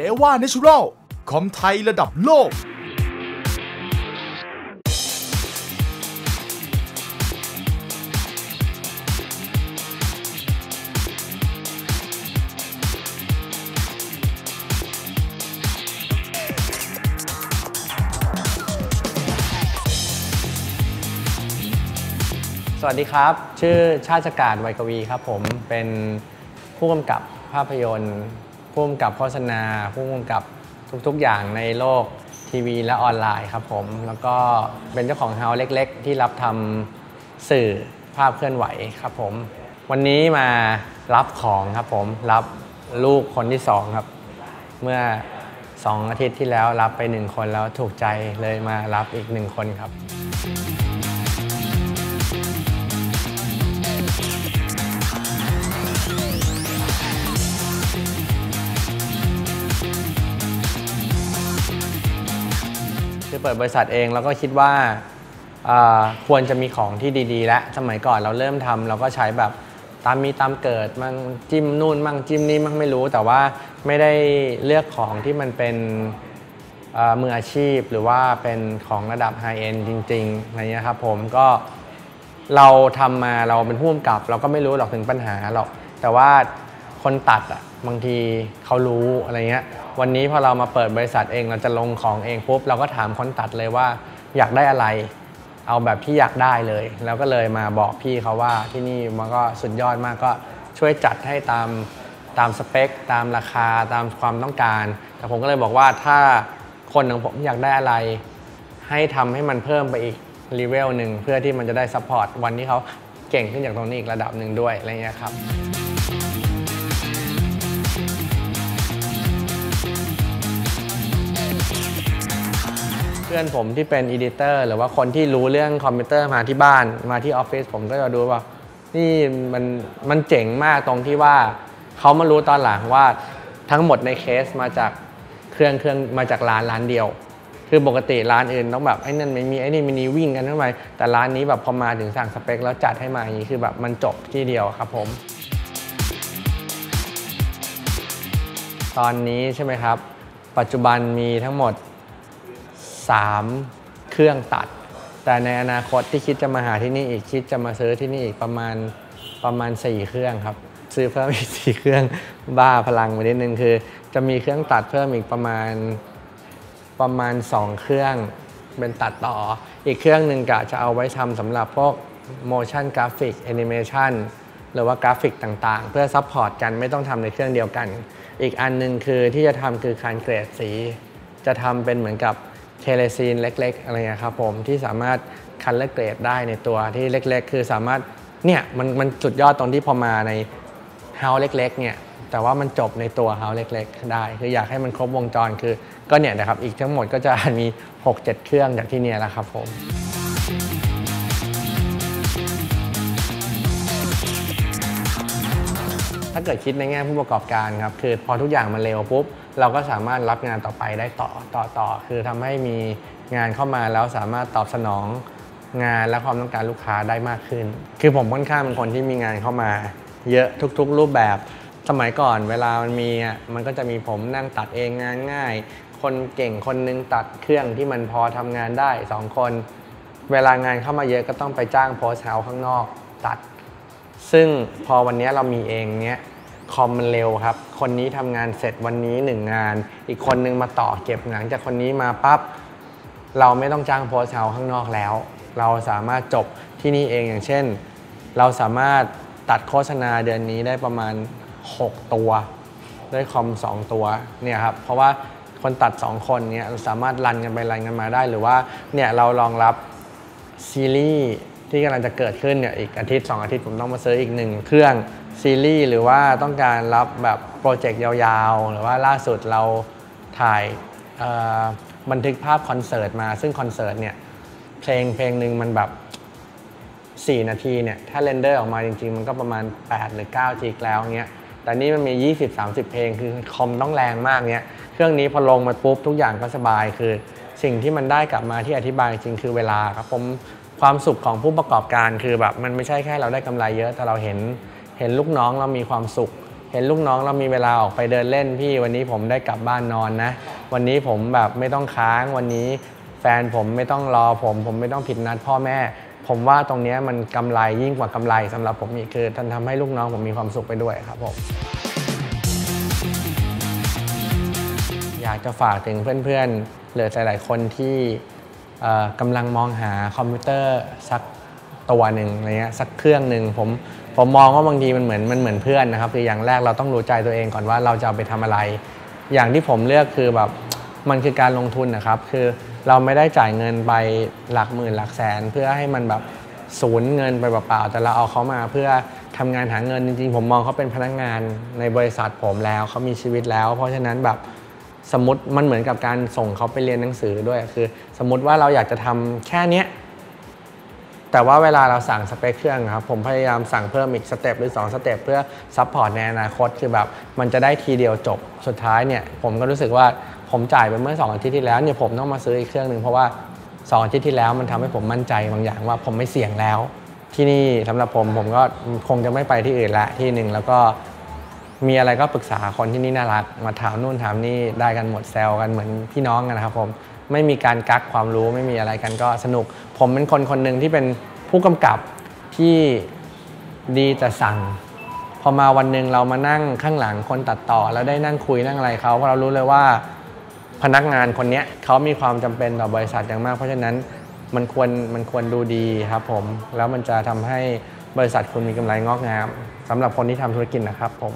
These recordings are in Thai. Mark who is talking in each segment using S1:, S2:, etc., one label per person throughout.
S1: d e v a Natural คอมไทยระดับโลก
S2: สวัสดีครับ ชื่อชาติกาศไวยกวีครับผมเป็นผู้กำกับภาพยนตร์ ผู้กำกับโฆษณาผู้กำกับทุกๆอย่างในโลกทีวีและออนไลน์ครับผม แล้วก็เป็นเจ้าของเฮาส์เล็ก ๆ ที่รับทำสื่อภาพเคลื่อนไหวครับผม วันนี้มารับของครับผม รับลูกคนที่สองครับ เมื่อสองอาทิตย์ที่แล้วรับไปหนึ่งคนแล้วถูกใจเลยมารับอีกหนึ่งคนครับ คือเปิดบริษัทเองเราก็คิดว่าควรจะมีของที่ดีๆ และสมัยก่อนเราเริ่มทำเราก็ใช้แบบตามมีตามเกิดมั่งจิ้มนู่นมั่งจิ้มนี่มั่งไม่รู้ แต่ว่าไม่ได้เลือกของที่มันเป็นมืออาชีพหรือว่าเป็นของระดับไฮเอ็นจริงๆอะไรเงี้ยครับผมก็เราทำมาเราเป็นผู้กำกับ เราก็ไม่รู้หรอกถึงปัญหาหรอกแต่ว่าคนตัดอะบางทีเขารู้อะไรเงี้ย วันนี้พอเรามาเปิดบริษัทเองเราจะลงของเองปุ๊บเราก็ถามคนตัดเลยว่าอยากได้อะไร เอาแบบที่อยากได้เลย แล้วก็เลยมาบอกพี่เขาว่าที่นี่มันก็สุดยอดมากก็ช่วยจัดให้ตามตามสเปค ตามราคาตามความต้องการ แต่ผมก็เลยบอกว่าถ้าคนของผมอยากได้อะไร ให้ทำให้มันเพิ่มไปอีกรีเวลหนึ่งเพื่อที่มันจะได้ซัพพอร์ตวันที่เขาเก่งขึ้นจากตรงนี้อีกระดับหนึ่งด้วยอะไรเงี้ยครับ พื่อนผมที่เป็นอีดิเตอร์หรือว่าคนที่รู้เรื่องคอมพิวเตอร์มาที่บ้านมาที่ออฟฟิศผมก็จะดูว่านี่มันมันเจ๋งมากตรงที่ว่าเขามารู้ตอนหลังว่าทั้งหมดในเคสมาจากเครื่องเครื่องมาจากร้านร้านเดียว คือปกติร้านอื่นต้องแบบไอ้นั่นไม่มีไอ้นี่ไม่มีวิ่งกันทำไมแต่ร้านนี้แบบพอมาถึงสั่งสเปคแล้วจัดให้มาอย่างนี้คือแบบมันจบที่เดียวครับผม ตอนนี้ใช่ไหมครับ ปัจจุบันมีทั้งหมด 3 เครื่องตัด แต่ในอนาคตที่คิดจะมาหาที่นี่อีกคิดจะมาซื้อที่นี่อีกประมาณประมาณ 4 เครื่องครับ ซื้อเพิ่มอีก4เครื่องบ้าพลังไปนิดนึงคือ จะมีเครื่องตัดเพิ่มอีกประมาณประมาณ 2 เครื่องเป็นตัดต่อ อีกเครื่องหนึ่งกะจะเอาไว้ทำสำหรับพวก motion graphic animation หรือว่ากราฟิกต่างๆ เพื่อซัพพอร์ตกันไม่ต้องทำในเครื่องเดียวกัน อีกอันหนึงคือที่จะทำคือการเกรดสี จะทำเป็นเหมือนกับ เทเลซีนเล็กๆอะไรเงี้ยครับผมที่สามารถคันเลอร์เกรดได้ในตัวที่เล็กๆ คือสามารถเนี่ยมันมันสุดยอดตรงที่พอมาในเฮาเล็กๆเนี่ยแต่ว่ามันจบในตัวเฮาเล็กๆ ได้ คืออยากให้มันครบวงจรคือก็เนี่ยนะครับอีกทั้งหมดก็จะมี 6-7 เครื่องจากที่เนี่ยแหละครับผมถ้าเกิดคิดในแง่ผู้ประกอบการครับคือพอทุกอย่างมันเร็วปุ๊บ เราก็สามารถรับงานต่อไปได้ต่อต่อต่อ คือทำให้มีงานเข้ามาแล้วสามารถตอบสนองงานและความต้องการลูกค้าได้มากขึ้น คือผมค่อนข้างเป็นคนที่มีงานเข้ามา เยอะทุกๆ รูปแบบ สมัยก่อนเวลามันมีมันก็จะมีผมนั่งตัดเองงานง่าย คนเก่งคนนึงตัดเครื่องที่มันพอทำงานได้สองคน เวลางานเข้ามาเยอะก็ต้องไปจ้างโพสเฮาข้างนอกตัด ซึ่งพอวันนี้เรามีเองเนี้ย คอมมันเร็วครับ คนนี้ทำงานเสร็จวันนี้หนึ่งงาน อีกคนนึงมาต่อเก็บหลังจากคนนี้มาปั๊บเราไม่ต้องจ้างโพสเฮาข้างนอกแล้ว เราสามารถจบที่นี่เองอย่างเช่น เราสามารถตัดโฆษณาเดือนนี้ได้ประมาณ 6 ตัวด้วยคอม 2 ตัวเนี่ยครับเพราะว่าคนตัด 2 คนเนี่ยสามารถรันกันไปรันกันมาได้ หรือว่าเนี่ยเรารองรับซีรีส์ที่กำลังจะเกิดขึ้นเนี่ยอีกอาทิตย์ 2 อาทิตย์ผมต้องมาซื้ออีกหนึ่งเครื่อง ซีรีส์หรือว่าต้องการรับแบบโปรเจกต์ยาวๆ หรือว่าล่าสุดเราถ่ายบันทึกภาพคอนเสิร์ตมา ซึ่งคอนเสิร์ตเนี่ยเพลงเพลงหนึ่งมันแบบ 4 นาทีเนี่ยถ้าเรนเดอร์ออกมาจริงๆ มันก็ประมาณ 8 หรือ9จิกแล้วเงี้ยแต่นี่มันมี 20-30 เพลงคือคอมต้องแรงมากเนี้ยเครื่องนี้พอลงมาปุ๊บทุกอย่างก็สบายคือ สิ่งที่มันได้กลับมาที่อธิบายจริงคือเวลาครับผมความสุขของผู้ประกอบการคือแบบมันไม่ใช่แค่เราได้กำไรเยอะแต่เราเห็น เห็นลูกน้องเรามีความสุข เห็นลูกน้องเรามีเวลาออกไปเดินเล่นพี่วันนี้ผมได้กลับบ้านนอนนะ วันนี้ผมแบบไม่ต้องค้างวันนี้ แฟนผมไม่ต้องรอผม ผมไม่ต้องผิดนัดพ่อแม่ ผมว่าตรงนี้มันกำไรยิ่งกว่ากำไรสำหรับผมอีกคือท่านทำให้ลูกน้องผมมีความสุขไปด้วยครับผมอยากจะฝากถึงเพื่อนๆหรือหลายๆคนที่กำลังมองหาคอมพิวเตอร์สัก ตัวหนึ่งอะไรเงี้ยสักเครื่องหนึ่งผมผมมองว่าบางทีมันเหมือนมันเหมือนเพื่อนนะครับคืออย่างแรกเราต้องรู้ใจตัวเองก่อนว่าเราจะเอาไปทำอะไร อย่างที่ผมเลือกคือแบบมันคือการลงทุนนะครับ คือเราไม่ได้จ่ายเงินไปหลักหมื่นหลักแสน เพื่อให้มันแบบศูนย์เงินไปเปล่าๆแต่เราเอาเขามาเพื่อทำงานหาเงินจริงๆ ผมมองเขาเป็นพนักงานในบริษัทผมแล้วเขามีชีวิตแล้ว เพราะฉะนั้นแบบสมมติมันเหมือนกับการส่งเขาไปเรียนหนังสือด้วยคือ สมมติว่าเราอยากจะทำแค่เนี้ย แต่ว่าเวลาเราสั่งสเปคเครื่องครับผมพยายามสั่งเพิ่มอีกสเต็ปหรือ 2 สเต็ปเพื่อซัพพอร์ตในอนาคตคือแบบมันจะได้ทีเดียวจบสุดท้ายเนี่ยผมก็รู้สึกว่าผมจ่ายไปเมื่อ 2 อาทิตย์ที่แล้วเนี่ยผมต้องมาซื้ออีกเครื่องหนึ่งเพราะว่า 2 อาทิตย์ที่แล้วมันทำให้ผมมั่นใจบางอย่างว่าผมไม่เสี่ยงแล้ว ที่นี่สำหรับผมผมก็คงจะไม่ไปที่อื่นละที่หนึ่งแล้วก็มีอะไรก็ปรึกษาคนที่นี่น่ารัก มาถามนู่นถามนี่ได้กันหมดแซวกันเหมือนพี่น้องกันนะครับผมไม่มีการกักความรู้ไม่มีอะไรกันก็สนุก ผมเป็นคนคนหนึ่งที่เป็นผู้กำกับที่ดีแต่สั่ง พอมาวันหนึ่งเรามานั่งข้างหลังคนตัดต่อ แล้วได้นั่งคุยนั่งอะไรเขาเราะเรารู้เลยว่าพนักงานคนนี้เขามีความจำเป็นต่อบริษัทอย่างมาก เพราะฉะนั้นมันควรมันควรดูดีครับผม แล้วมันจะทำให้บริษัทคุณมีกำไรงอกงามสำหรับคนที่ทำธุรกิจนะครับผม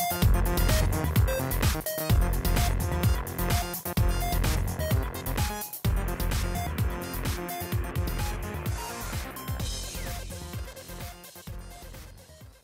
S2: thank you